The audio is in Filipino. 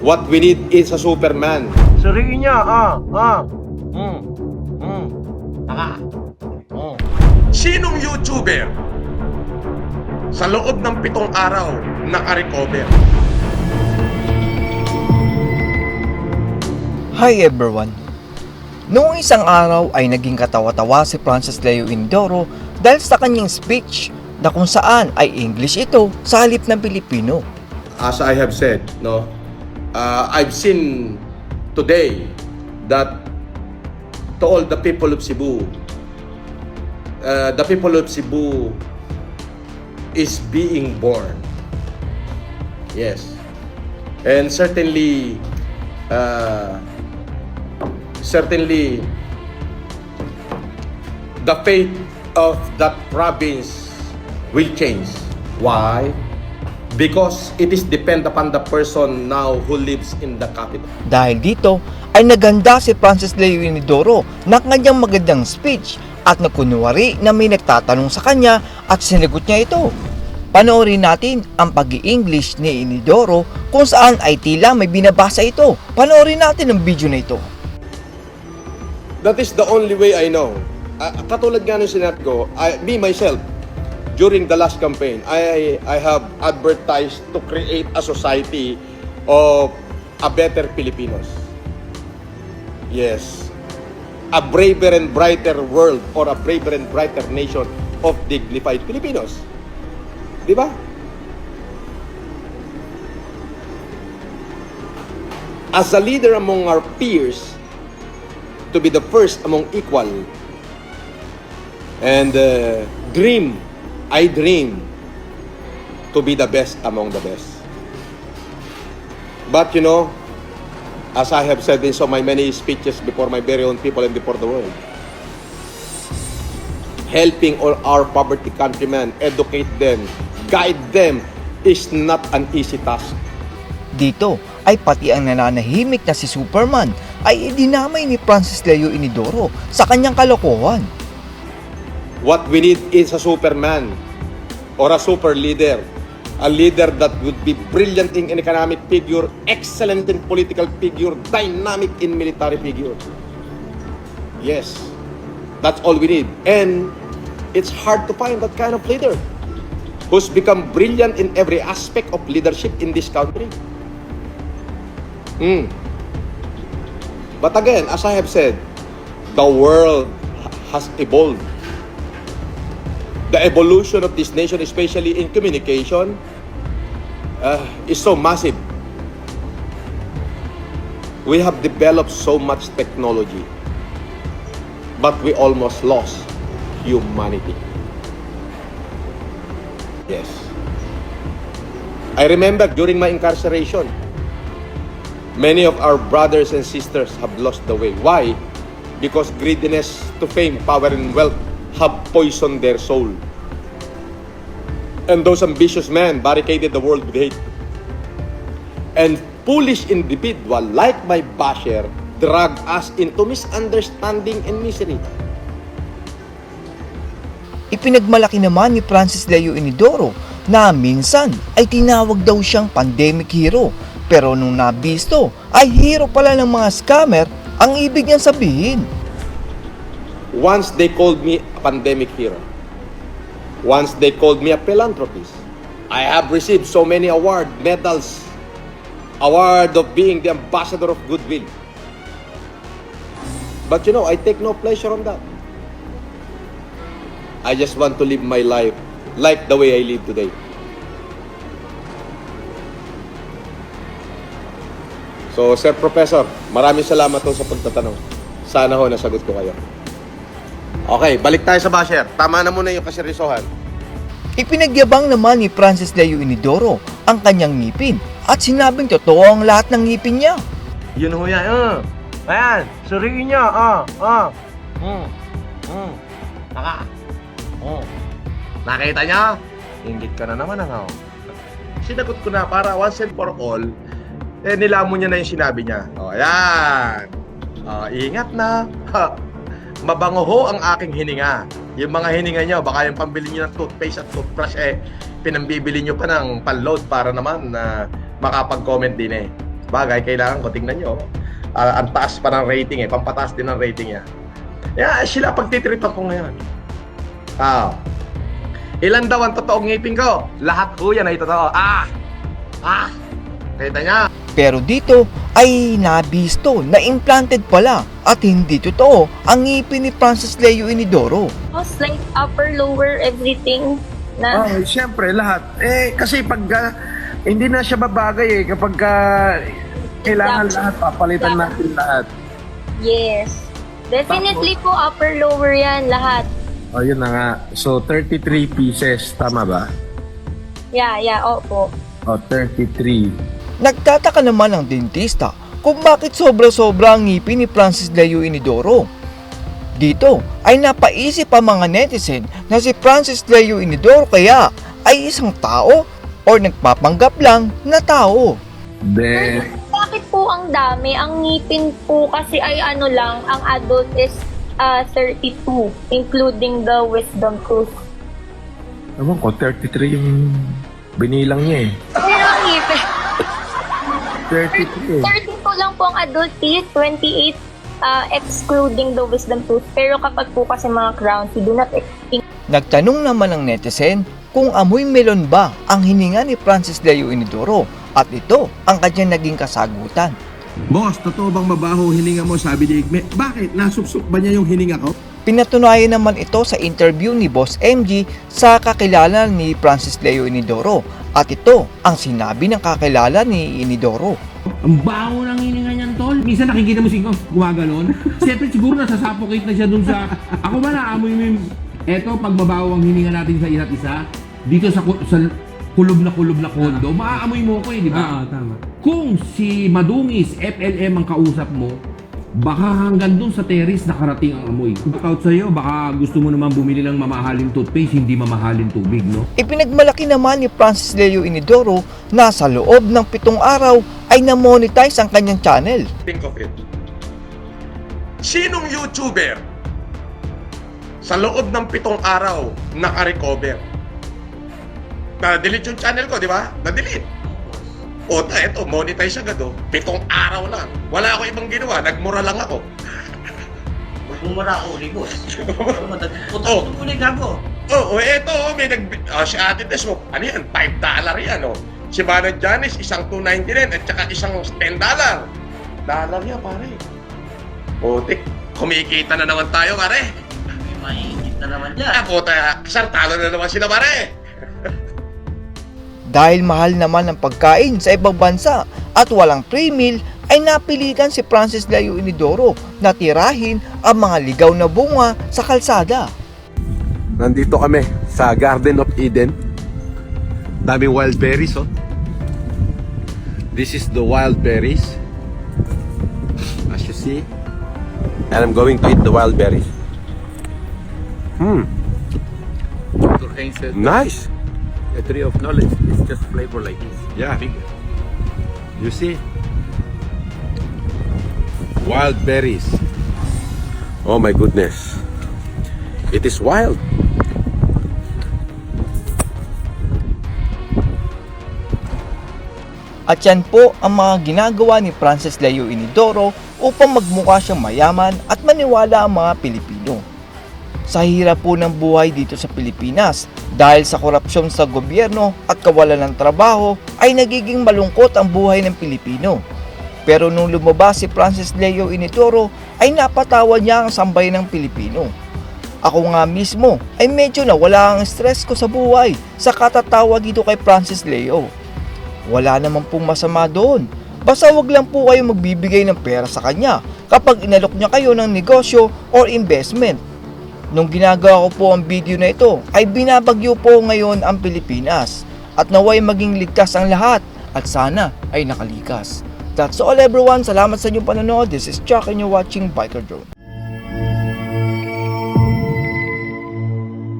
What we need is a Superman. Suriin niya, ah, ah. Hmm, hmm. Taka. Hmm. Sinong YouTuber sa loob ng pitong araw naka-recover? Hi everyone! Noong isang araw ay naging katawa-tawa si Francis Leo Indoro dahil sa kanyang speech na kung saan ay English ito sa halip ng Pilipino. As I have said, no, uh, I've seen today that to all the people of Cebu, uh, the people of Cebu is being born. Yes. And certainly, uh, certainly, the fate of that province will change. Why? Because it is depend upon the person now who lives in the capital. Dahil dito ay naganda si Francis Leo Indoro ng kanyang magandang speech at nakunwari na may nagtatanong sa kanya at sinagot niya ito. Panoorin natin ang pag english ni Inidoro kung saan ay tila may binabasa ito. Panoorin natin ang video na ito. That is the only way I know. Ah, katulad nga ng sinabi ko, I, me myself, during the last campaign, I, I have advertised to create a society of a better Filipinos. Yes. A braver and brighter world or a braver and brighter nation of dignified Filipinos. Di? As a leader among our peers, to be the first among equal. And uh, dream, I dream to be the best among the best. But you know, as I have said in so my many speeches before my very own people and before the world, helping all our poverty countrymen, educate them, guide them is not an easy task. Dito ay pati ang nananahimik na si Superman ay idinamay ni Francis Leo Inidoro sa kanyang kalokohan. What we need is a Superman or a super leader. A leader that would be brilliant in economic figure, excellent in political figure, dynamic in military figure. Yes, that's all we need. And it's hard to find that kind of leader who's become brilliant in every aspect of leadership in this country. Hmm. But again, as I have said, the world has evolved the evolution of this nation, especially in communication, uh, is so massive. We have developed so much technology, but we almost lost humanity. Yes. I remember during my incarceration, many of our brothers and sisters have lost the way. Why? Because greediness to fame, power, and wealth have poisoned their soul. And those ambitious men barricaded the world with hate. And foolish individual like my basher drag us into misunderstanding and misery. Ipinagmalaki naman ni Francis Leo Inidoro na minsan ay tinawag daw siyang pandemic hero pero nung nabisto ay hero pala ng mga scammer ang ibig niyang sabihin. Once they called me a pandemic hero. Once they called me a philanthropist. I have received so many award, medals, award of being the ambassador of goodwill. But you know, I take no pleasure on that. I just want to live my life like the way I live today. So, Sir Professor, maraming salamat po sa pagtatanong. Sana ho nasagot ko kayo. Okay, balik tayo sa basher. Tama na muna yung kaseryosohan. Ipinagyabang naman ni Francis Leo Inidoro ang kanyang ngipin at sinabing totoo ang lahat ng ngipin niya. Yun ho yan, ah. Ayan, suriin niya, ah, ah. Hmm, hmm. Taka. Hmm. Nakita niya? Ingit ka na naman, ano? Sinagot ko na para once and for all, eh nilamon niya na yung sinabi niya. O, ayan. O, ingat na. Ha. Mabango ho ang aking hininga. Yung mga hininga niyo, baka yung pambili niyo ng toothpaste at toothbrush, eh, pinambibili niyo pa ng panload para naman na makapag-comment din eh. Bagay, kailangan ko, tingnan nyo. Ah, ang taas pa ng rating eh, pampataas din ng rating niya. Yeah, sila pagtitripan ko ngayon. Ah. Ilan daw ang totoong ngipin ko? Lahat po yan ay totoo. Ah! Ah! Kita niya? Pero dito ay nabisto na implanted pala at hindi totoo ang ngipin ni Francis Leo Inidoro. Tapos like upper, lower, everything na Oh, siyempre lahat. Eh kasi pag ah, hindi na siya babagay eh kapag ah, kailangan Dapat- lahat papalitan dapat- natin lahat. yes. Definitely po upper, lower yan lahat. Oh, yun na nga. So 33 pieces, tama ba? Yeah, yeah, opo. Oh, 33. Nagtataka naman ang dentista kung bakit sobra-sobra ang ngipin ni Francis Leo Inidoro. Dito ay napaisip ang mga netizen na si Francis Leo Inidoro kaya ay isang tao or nagpapanggap lang na tao. Then, Bakit po ang dami? Ang ngipin po kasi ay ano lang, ang adult is ah, 32, including the wisdom tooth. ewan ko, 33 yung binilang niya eh. Pero ang ngipin, 33 eh. 32 lang po ang adult teeth, 28 ah, excluding the wisdom tooth. Pero kapag po kasi mga crowns, we do not ex- Nagtanong naman ang netizen kung amoy melon ba ang hininga ni Francis Leo Inidoro at ito ang kanyang naging kasagutan. Boss, totoo bang mabaho hininga mo? Sabi ni Igme. Bakit? Nasupsup ba niya yung hininga ko? Pinatunayan naman ito sa interview ni Boss MG sa kakilala ni Francis Leo Inidoro at ito ang sinabi ng kakilala ni Inidoro. Ang baho ng hininga niyan, tol. Minsan nakikita mo si Ikaw, gumagalon. Siyempre siguro nasa-suffocate na siya dun sa... Ako ba naamoy mo yung... Eto, pag mabaho ang hininga natin sa isa't isa, dito sa, ku- sa kulob na kulob na kondo, maaamoy mo ko eh, di ba? Oo, tama. Kung si Madungis, FLM ang kausap mo, baka hanggang dun sa terrace nakarating ang amoy. Out sa'yo, baka gusto mo naman bumili ng mamahaling toothpaste, hindi mamahaling tubig, no? Ipinagmalaki naman ni Francis Leo Inidoro na sa loob ng pitong araw ay na-monetize ang kanyang channel. Think of it. Sinong YouTuber sa loob ng pitong araw naka-recover? Na-delete yung channel ko, di ba? Na-delete. O, eto, monetize agad oh. Pitong araw lang. Wala ako ibang ginawa. Nagmura lang ako. Bumura ako uli, boss. Puto, Oh. puto uli, gago. Oo, oh, eto, oh, may nag... Oh, si Ate Tess ano yan? 5 dollar yan, oh. Si Manong Janice, isang 2.99 at saka isang 10 dollar. Dollar yan, pare. Putik, kumikita na naman tayo, pare. May mahigit na naman dyan. Ah, puta, sir, talo na naman sila, pare. Dahil mahal naman ang pagkain sa ibang bansa at walang free meal ay napilitan si Francis Leo Inidoro na tirahin ang mga ligaw na bunga sa kalsada. Nandito kami sa Garden of Eden. Daming wild berries, oh. This is the wild berries. As you see. And I'm going to eat the wild berries. Hmm. Dr. Haynes said Nice. A tree of knowledge is just flavor like this. Yeah. Big. You see? Wild berries. Oh my goodness. It is wild. At yan po ang mga ginagawa ni Francis Leo Inidoro upang magmukha siyang mayaman at maniwala ang mga Pilipino. Sa hirap po ng buhay dito sa Pilipinas dahil sa korupsyon sa gobyerno at kawalan ng trabaho ay nagiging malungkot ang buhay ng Pilipino. Pero nung lumabas si Francis Leo Inidoro ay napatawa niya ang sambay ng Pilipino. Ako nga mismo ay medyo nawala ang stress ko sa buhay sa katatawa dito kay Francis Leo. Wala naman pong masama doon. Basta wag lang po kayo magbibigay ng pera sa kanya kapag inalok niya kayo ng negosyo or investment. Nung ginagawa ko po ang video na ito ay binabagyo po ngayon ang Pilipinas at naway maging ligtas ang lahat at sana ay nakalikas. That's all everyone. Salamat sa inyong panonood. This is Chuck and you're watching Biker Drone.